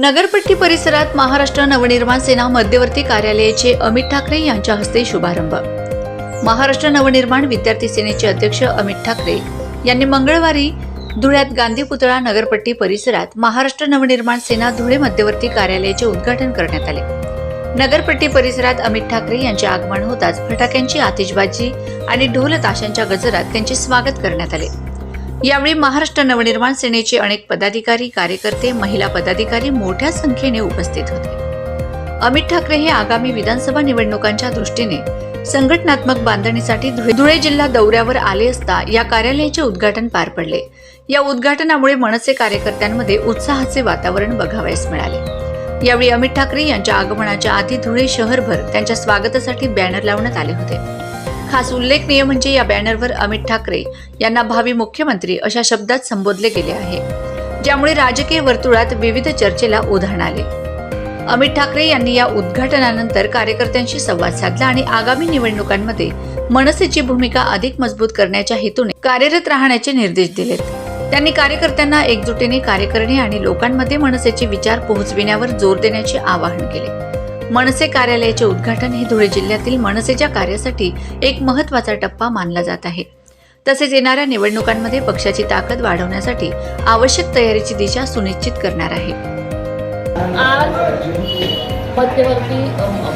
नगरपट्टी परिसरात महाराष्ट्र नवनिर्माण सेना मध्यवर्ती कार्यालयाचे अमित ठाकरे यांच्या हस्ते शुभारंभ. महाराष्ट्र नवनिर्माण विद्यार्थी सेनेचे अध्यक्ष अमित ठाकरे यांनी मंगळवारी धुळ्यात गांधी पुतळा नगरपट्टी परिसरात महाराष्ट्र नवनिर्माण सेना धुळे मध्यवर्ती कार्यालयाचे उद्घाटन करण्यात आले. नगरपट्टी परिसरात अमित ठाकरे यांचे आगमन होताच फटाक्यांची आतिषबाजी आणि ढोल ताशांच्या गजरात त्यांचे स्वागत करण्यात आले. यावेळी महाराष्ट्र नवनिर्माण सेनेचे अनेक पदाधिकारी कार्यकर्ते महिला पदाधिकारी मोठ्या संख्येने उपस्थित होते. अमित ठाकरे हे आगामी विधानसभा निवडणुकांच्या दृष्टीने संघटनात्मक बांधणीसाठी धुळे जिल्हा दौऱ्यावर आले असता या कार्यालयाचे उद्घाटन पार पडले. या उद्घाटनामुळे मनसे कार्यकर्त्यांमध्ये उत्साहाचे वातावरण बघावयास मिळाले. यावेळी अमित ठाकरे यांच्या आगमनाच्या आधी धुळे शहरभर त्यांच्या स्वागतासाठी बॅनर लावण्यात आले होते. खास उल्लेखनीय म्हणजे या बॅनरवर अमित ठाकरे यांना भावी मुख्यमंत्री अशा शब्दात संबोधले गेले आहे ज्यामुळे राजकीय वर्तुळात विविध चर्चेला उधाण आले. अमित ठाकरे यांनी या उद्घाटनानंतर कार्यकर्त्यांशी संवाद साधला आणि आगामी निवडणुकांमध्ये मनसेची भूमिका अधिक मजबूत करण्याच्या हेतूने कार्यरत राहण्याचे निर्देश दिलेत. त्यांनी कार्यकर्त्यांना एकजुटीने कार्य करणे आणि लोकांमध्ये मनसेचे विचार पोहोचविण्यावर जोर देण्याचे आवाहन केले. मनसे कार्यालयाचे उद्घाटन हे धुळे जिल्ह्यातील मनसेच्या कार्यासाठी एक महत्त्वाचा टप्पा मानला जात आहे. तसेच येणाऱ्या निवडणुकांमध्ये पक्षाची ताकद वाढवण्यासाठी आवश्यक तयारीची दिशा सुनिश्चित करणार आहे. आज मध्यवर्ती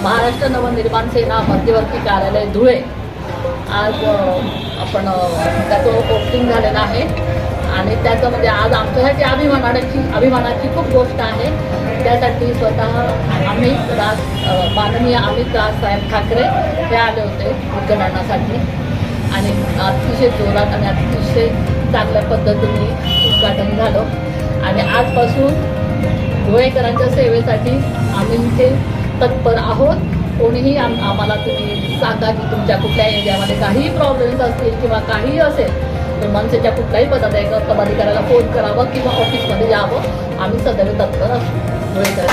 महाराष्ट्र नवनिर्माण सेना मध्यवर्ती कार्यालय धुळे. आज आपण त्याचं पोस्टिंग झालेलं आहे. आणि त्याच्यामध्ये म्हणजे आज आमच्यासाठी अभिमानाची अभिमानाची खूप गोष्ट आहे. त्यासाठी स्वतः अमित राज माननीय अमित राजसाहेब ठाकरे हे आले होते उद्घाटनासाठी आणि अतिशय जोरात आणि अतिशय चांगल्या पद्धतीने उद्घाटन झालं. आणि आजपासून धुळेकरांच्या सेवेसाठी आम्ही इथे तत्पर आहोत. कोणीही आम आम्हाला तुम्ही सांगा की तुमच्या कुठल्या एरियामध्ये काहीही प्रॉब्लेम्स असतील किंवा काहीही असेल तर मनसेच्या कुठल्याही पदाधिका पदाधिकाऱ्याला फोन करावं किंवा ऑफिसमध्ये यावं. आम्ही सदैव तत्पर असू.